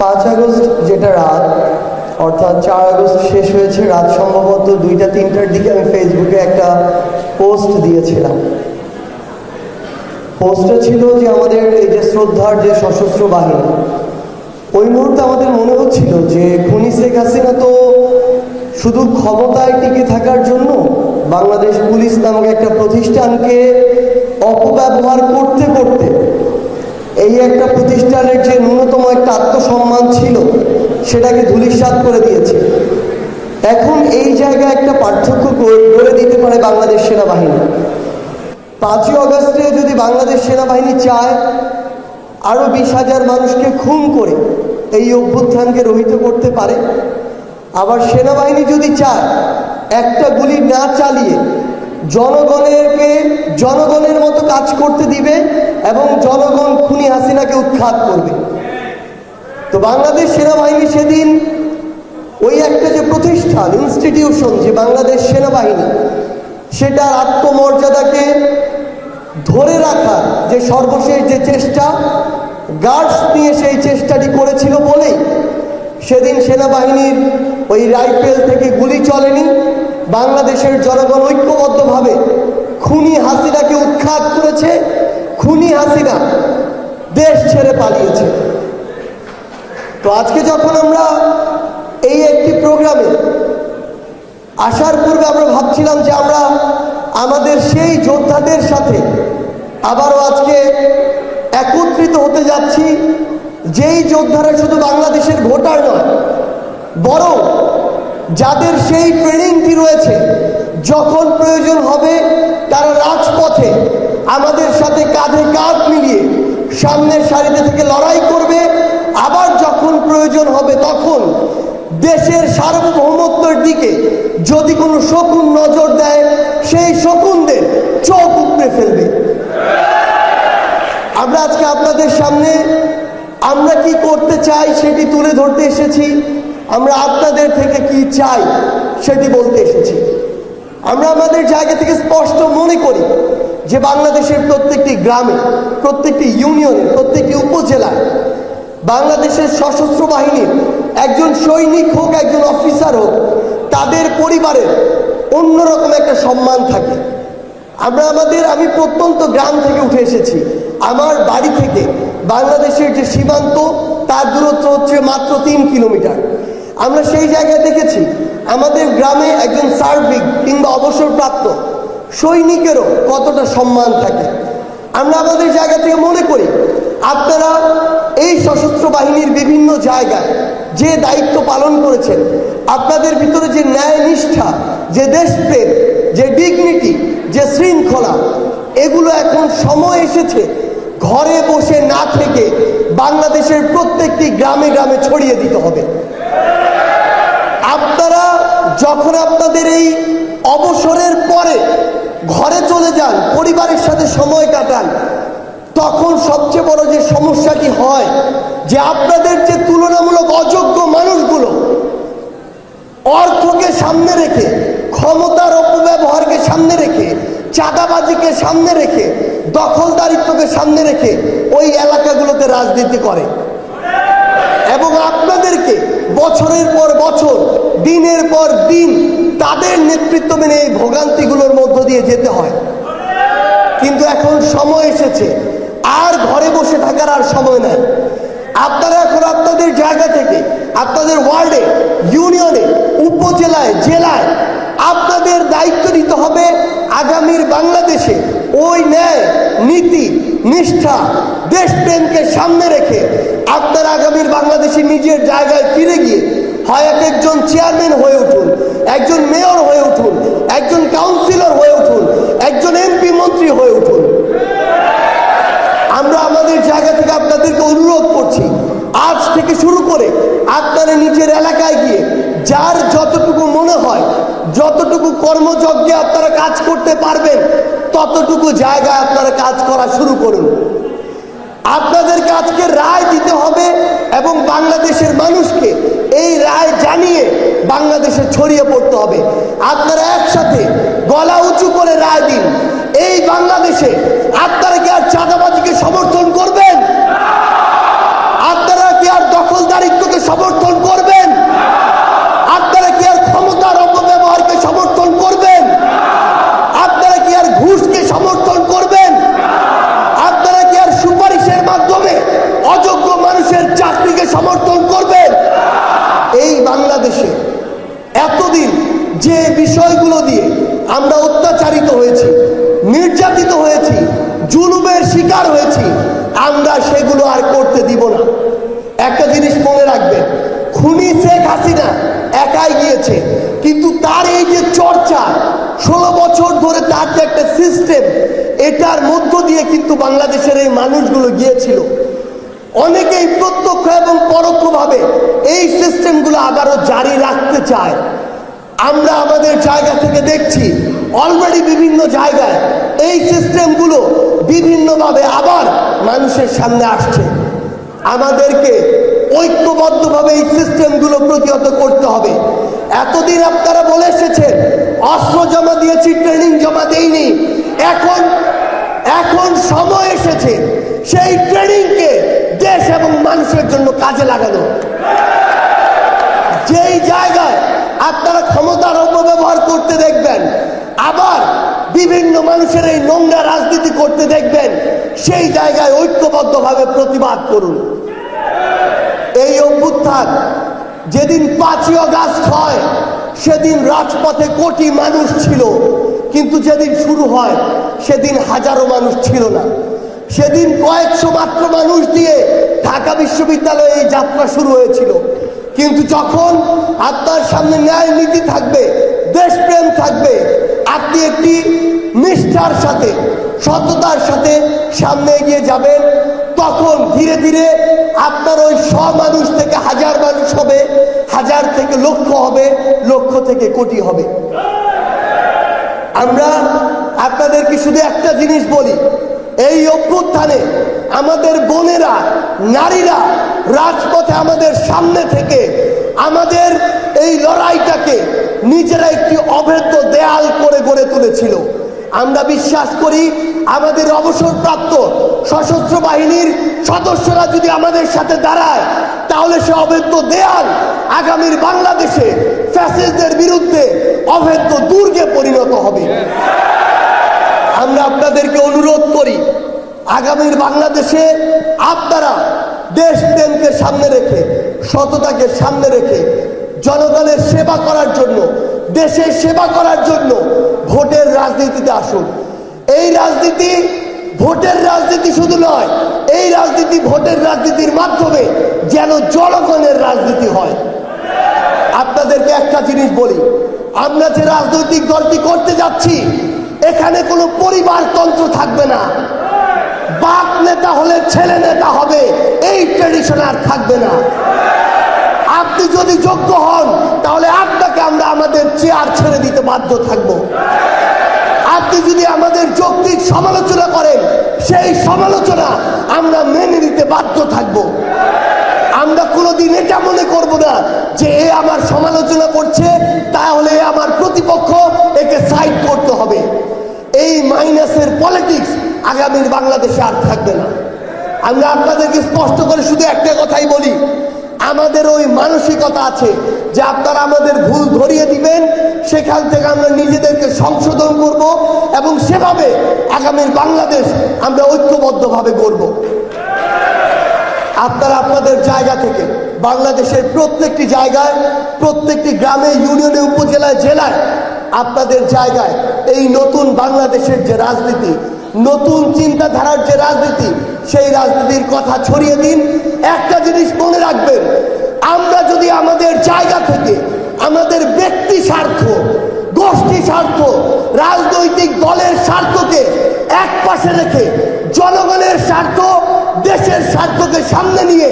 পাঁচ আগস্ট যেটা রাত, অর্থাৎ চার আগস্ট শেষ হয়েছে, রাত সম্ভবত দুইটা, তিনটার দিকে আমি ফেসবুকে একটা পোস্ট দিয়েছিলাম। পোস্টটা ছিল যে আমাদের এই যে শ্রদ্ধার যে সশস্ত্র বাহিনী, ওই মুহূর্তে আমাদের মনে হচ্ছিল যে খুনি শেখ হাসিনা তো শুধু ক্ষমতায় টিকে থাকার জন্য বাংলাদেশ পুলিশ নামক একটা প্রতিষ্ঠানকে অপব্যবহার করতে করতে এই একটা প্রতিষ্ঠানের যে ন্যূনতম একটা আত্মসম্মান ছিল, সেটাকে ধূলিসাৎ করে দিয়েছে। এখন এই জায়গায় একটা পার্থক্য গড়ে দিতে পারে বাংলাদেশ সেনাবাহিনী। পাঁচই অগস্টে যদি বাংলাদেশ সেনাবাহিনী চায় আরও বিশ হাজার মানুষকে খুন করে এই অভ্যুত্থানকে রহিত করতে পারে। আবার সেনাবাহিনী যদি চায়, একটা গুলি না চালিয়ে জনগণেরকে, জনগণের মতো কাজ করতে দিবে এবং জনগণ খুনি হাসিনাকে উৎখাত করবে। তো বাংলাদেশ সেনাবাহিনী সেদিন ওই একটা যে প্রতিষ্ঠান ইনস্টিটিউশন যে বাংলাদেশ সেনাবাহিনী, সেটার আত্মমর্যাদাকে ধরে রাখার যে সর্বশেষ যে চেষ্টা গার্ডস নিয়ে সেই চেষ্টাটি করেছিল বলেই সেদিন সেনাবাহিনীর ওই রাইফেল থেকে গুলি চলেনি। বাংলাদেশের জনগণ ঐক্যবদ্ধভাবে খুনি হাসিনাকে উৎখাত করেছে। খুনি হাসিনা দেশ ছেড়ে পালিয়েছে। তো আজকে যখন আমরা এই একটি প্রোগ্রামে আসার পূর্বে আমরা ভাবছিলাম যে আমরা আমাদের সেই যোদ্ধাদের সাথে আবারও আজকে একত্রিত হতে যাচ্ছি, যেই যোদ্ধারা শুধু বাংলাদেশের ভোটার নয়, বরং যাদের সেই ট্রেনিংটি রয়েছে, যখন প্রয়োজন হবে তারা রাজপথে আমাদের সাথে কাঁধে কাঁধ মিলিয়ে সামনের সারিতে থেকে লড়াই করবে। আবার যখন প্রয়োজন হবে তখন দেশের সার্বভৌমত্বের দিকে যদি কোনো শকুন নজর দেয়, সেই শকুনদের চোখ উপড়ে ফেলবে। আমরা আজকে আপনাদের সামনে আমরা কি করতে চাই সেটি তুলে ধরতে এসেছি। আমরা আপনাদের থেকে কি চাই সেটি বলতে এসেছি। আমরা আমাদের জায়গা থেকে স্পষ্ট মনে করি যে বাংলাদেশের প্রত্যেকটি গ্রামে, প্রত্যেকটি ইউনিয়নে, প্রত্যেকটি উপজেলায় বাংলাদেশের সশস্ত্র বাহিনীর একজন সৈনিক হোক, একজন অফিসার হোক, তাদের পরিবারের অন্যরকম একটা সম্মান থাকে। আমরা আমাদের, আমি প্রত্যন্ত গ্রাম থেকে উঠে এসেছি। আমার বাড়ি থেকে বাংলাদেশের যে সীমান্ত, তার দূরত্ব হচ্ছে মাত্র তিন কিলোমিটার। আমরা সেই জায়গায় দেখেছি, আমাদের গ্রামে একজন সার্ভিক কিংবা অবসরপ্রাপ্ত সৈনিকেরও কতটা সম্মান থাকে। আমরা আমাদের জায়গা থেকে মনে করি, আপনারা এই সশস্ত্র বাহিনীর বিভিন্ন জায়গায় যে দায়িত্ব পালন করেছেন, আপনাদের ভিতরে যে ন্যায় নিষ্ঠা, যে দেশপ্রেম, যে ডিগনিটি যে শৃঙ্খলা, এগুলো এখন সময় এসেছে ঘরে বসে না থেকে বাংলাদেশের প্রত্যেকটি গ্রামে গ্রামে ছড়িয়ে দিতে হবে। আপনারা যখন আপনাদের এই অবসরের পরে ঘরে চলে যান, পরিবারের সাথে সময় কাটান। তখন সবচেয়ে বড় যে সমস্যাটি হয়, যে আপনাদের যে তুলনামূলক অযোগ্য মানুষগুলো, অর্থকে সামনে রেখে, ক্ষমতার অপব্যবহারকে সামনে রেখে, চাঁদাবাজিকে সামনে রেখে, দখলদারিত্বকে সামনে রেখে ওই এলাকাগুলোতে রাজনীতি করে। এবং আপনাদেরকে বছরের পর বছর, দিনের পর দিন, তাদের নেতৃত্ব মেনে এই ভোগান্তিগুলোর মধ্য দিয়ে যেতে হয়। কিন্তু এখন সময় এসেছে। আর ঘরে বসে থাকার আর সময় নেই। আপনারা এখন আপনাদের জায়গা থেকে, আপনাদের ওয়ার্ডে, ইউনিয়নে, উপজেলায়, জেলায় আপনাদের দায়িত্ব নিতে হবে আগামীর বাংলাদেশে। ওই ন্যায়, নীতি, নিষ্ঠা, দেশপ্রেমকে সামনে রেখে আপনারা আগামীর বাংলাদেশে নিজের জায়গায় ফিরে গিয়ে হয় এক একজন চেয়ারম্যান হয়ে উঠুন, একজন মেয়র হয়ে উঠুন, একজন কাউন্সিলর হয়ে উঠুন, একজন এমপি মন্ত্রী হয়ে উঠুন। আমরা আমাদের জায়গা থেকে আপনাদেরকে অনুরোধ করছি, আজ থেকে শুরু করে আপনারা নিজের এলাকায় গিয়ে যার যতটুকু মনে হয়, যতটুকু কর্মযজ্ঞে আপনারা কাজ করতে পারবেন, ততটুকু জায়গায় আপনারা কাজ করা শুরু করুন। আপনাদেরকে আজকে রায় দিতে হবে এবং বাংলাদেশের মানুষকে এই রায় জানিয়ে বাংলাদেশে ছড়িয়ে পড়তে হবে। আপনারা একসাথে গলা উঁচু করে রায় দিন। এই বাংলাদেশে আপনারা কি আর চাঁদাবাজিকে সমর্থন করবেন? আপনারা কি আর দখলদারিত্বকে সমর্থন করবেন আপনারা কি আর ক্ষমতার অপব্যবহারকে সমর্থন করবেন আপনারা কি আর ঘুষকে সমর্থন করবেন আপনারা কি আর সুপারিশের মাধ্যমে অযোগ্য মানুষের চাকরিকে সমর্থন করবেন এই বাংলাদেশে এতদিন যে বিষয়গুলো দিয়ে আমরা অত্যাচারিত হয়েছি নির্যাতিত হয়েছি জুলুমের শিকার হয়েছি। আমরা সেগুলো আর করতে দিব না। একটা জিনিস মনে রাখবেন, খুনি শেখ হাসিনা একাই গিয়েছে, কিন্তু তার এই যে চর্চা, ষোলো বছর ধরে তার যে একটা সিস্টেম এটার মধ্য দিয়ে কিন্তু বাংলাদেশের এই মানুষগুলো গিয়েছিল। অনেকেই প্রত্যক্ষ এবং পরোক্ষভাবে এই সিস্টেমগুলো আবারও জারি রাখতে চায়। আমরা আমাদের জায়গা থেকে দেখছি অলরেডি বিভিন্ন জায়গায় এই সিস্টেমগুলো বিভিন্নভাবে আবার মানুষের সামনে আসছে। আমাদেরকে ঐক্যবদ্ধভাবে এই সিস্টেমগুলো প্রতিহত করতে হবে। এতদিন আপনারা বলে এসেছেন, অস্ত্র জমা দিয়েছি, ট্রেনিং জমা দেইনি। এখন এখন সময় এসেছে সেই ট্রেনিংকে দেশ এবং মানুষের জন্য কাজে লাগানো। যেই জায়গায় আপনারা ক্ষমতার অপব্যবহার করতে দেখবেন, আবার বিভিন্ন মানুষের এই নোংরা রাজনীতি করতে দেখবেন, সেই জায়গায় ঐক্যবদ্ধভাবে প্রতিবাদ করুন। এই অভ্যুত্থান, যেদিন পাঁচই অগাস্ট হয়, সেদিন রাজপথে কোটি মানুষ ছিল, কিন্তু যেদিন শুরু হয়, সেদিন হাজারো মানুষ ছিল না। সেদিন কয়েকশো মাত্র মানুষ দিয়ে ঢাকা বিশ্ববিদ্যালয়ে এই যাত্রা শুরু হয়েছিল। কিন্তু যখন আপনার সামনে ন্যায় নীতি থাকবে, দেশপ্রেম থাকবে আপনি একটি নিষ্ঠার সাথে, সততার সাথে সামনে এগিয়ে যাবেন, তখন ধীরে ধীরে আপনার ওই শ মানুষ থেকে হাজার মানুষ হবে, হাজার থেকে লক্ষ হবে, লক্ষ থেকে কোটি হবে। আমরা আপনাদেরকে শুধু একটা জিনিস বলি, এই অভ্যুত্থানে আমাদের বোনেরা, নারীরা রাজপথে আমাদের সামনে থেকে আমাদের এই লড়াইটাকে নিজেরা একটি অভেদ্য দেয়াল গড়ে তুলেছিল আমরা বিশ্বাস করি আমাদের অবসরপ্রাপ্ত সশস্ত্র বাহিনীর সদস্যরা যদি আমাদের সাথে দাঁড়ায়, তাহলে সে অভেদ্য দেয়াল আগামীর বাংলাদেশে ফ্যাসিস্টদের বিরুদ্ধে অভেদ্য দুর্গে পরিণত হবে। আমরা আপনাদেরকে অনুরোধ করি, আগামীর বাংলাদেশে আপনারা দেশপ্রেমকে সামনে রেখে, সততাকে সামনে রেখে, জনগণের সেবা করার জন্য, দেশের সেবা করার জন্য ভোটের রাজনীতিতে আসুন। এই রাজনীতি ভোটের রাজনীতি শুধু নয়, এই রাজনীতি ভোটের রাজনীতির মাধ্যমে যেন জনগণের রাজনীতি হয়। আপনাদেরকে একটা জিনিস বলি, আমরা যে রাজনৈতিক দলটি করতে যাচ্ছি, এখানে কোনো পরিবারতন্ত্র থাকবে না। বাপ নেতা হলে ছেলে নেতা হবে, এই ট্রেডিশন আর থাকবে না। আপনি যদি যোগ্য হন, তাহলে চেয়ার ছেড়ে দিতে বাধ্য থাকব। আপনি যদি আমাদের যৌক্তিক সমালোচনা করেন, সেই সমালোচনা আমরা মেনে নিতে বাধ্য থাকব। আমরা কোনোদিন এটা মনে করব না যে এ আমার সমালোচনা করছে, তাহলে আমার প্রতিপক্ষ, একে সাইড করতে হবে। এই মাইনাসের পলিটিক্স আগামীর বাংলাদেশে আর থাকবে না। আমরা আপনাদেরকে স্পষ্ট করে শুধু একটা কথাই বলি, আমাদের ওই মানসিকতা আছে যে আপনারা আমাদের ভুল ধরিয়ে দিবেন, সেখান থেকে আমরা নিজেদেরকে সংশোধন করব এবং সেভাবে আগামীর বাংলাদেশ আমরা ঐক্যবদ্ধভাবে গড়ব। আপনারা আপনাদের জায়গা থেকে, বাংলাদেশের প্রত্যেকটি জায়গায়, প্রত্যেকটি গ্রামে, ইউনিয়নে, উপজেলায়, জেলায় আপনাদের জায়গায় এই নতুন বাংলাদেশের যে রাজনীতি, নতুন চিন্তাধারার যে রাজনীতি, সেই রাজনীতির কথা ছড়িয়ে দিন। একটা জিনিস মনে রাখবেন আমরা যদি আমাদের জায়গা থেকে আমাদের ব্যক্তি স্বার্থ, গোষ্ঠী স্বার্থ, রাজনৈতিক দলের স্বার্থকে এক পাশে রেখে জনগণের স্বার্থ, দেশের স্বার্থকে সামনে নিয়ে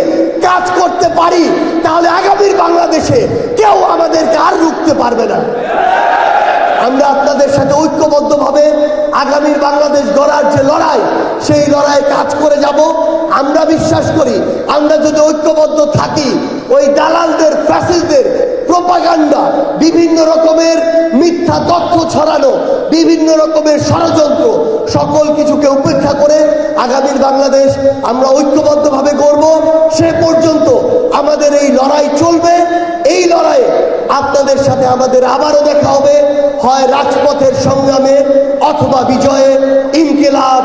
কাজ করতে পারি, তাহলে আগামীর বাংলাদেশে কেউ আমাদেরকে আর রুখতে পারবে না। আমরা আপনাদের সাথে ঐক্যবদ্ধভাবে আগামীর বাংলাদেশ গড়ার যে লড়াই, সেই লড়াই কাজ করে যাব। আমরা বিশ্বাস করি, আমরা যদি ঐক্যবদ্ধ থাকি, ওই দালালদের, ফ্যাসিস্টদের প্রপাগান্ডা, বিভিন্ন রকমের মিথ্যা তথ্য ছড়ানো, বিভিন্ন রকমের ষড়যন্ত্র, সকল কিছুকে উপেক্ষা করে আগামীর বাংলাদেশ আমরা ঐক্যবদ্ধভাবে গড়ব। সে পর্যন্ত আমাদের এই লড়াই চলবে। আপনাদের সাথে আমাদের আবারও দেখা হবে। হয় রাজপথের সংগ্রামে অথবা বিজয়ে ইনকিলাব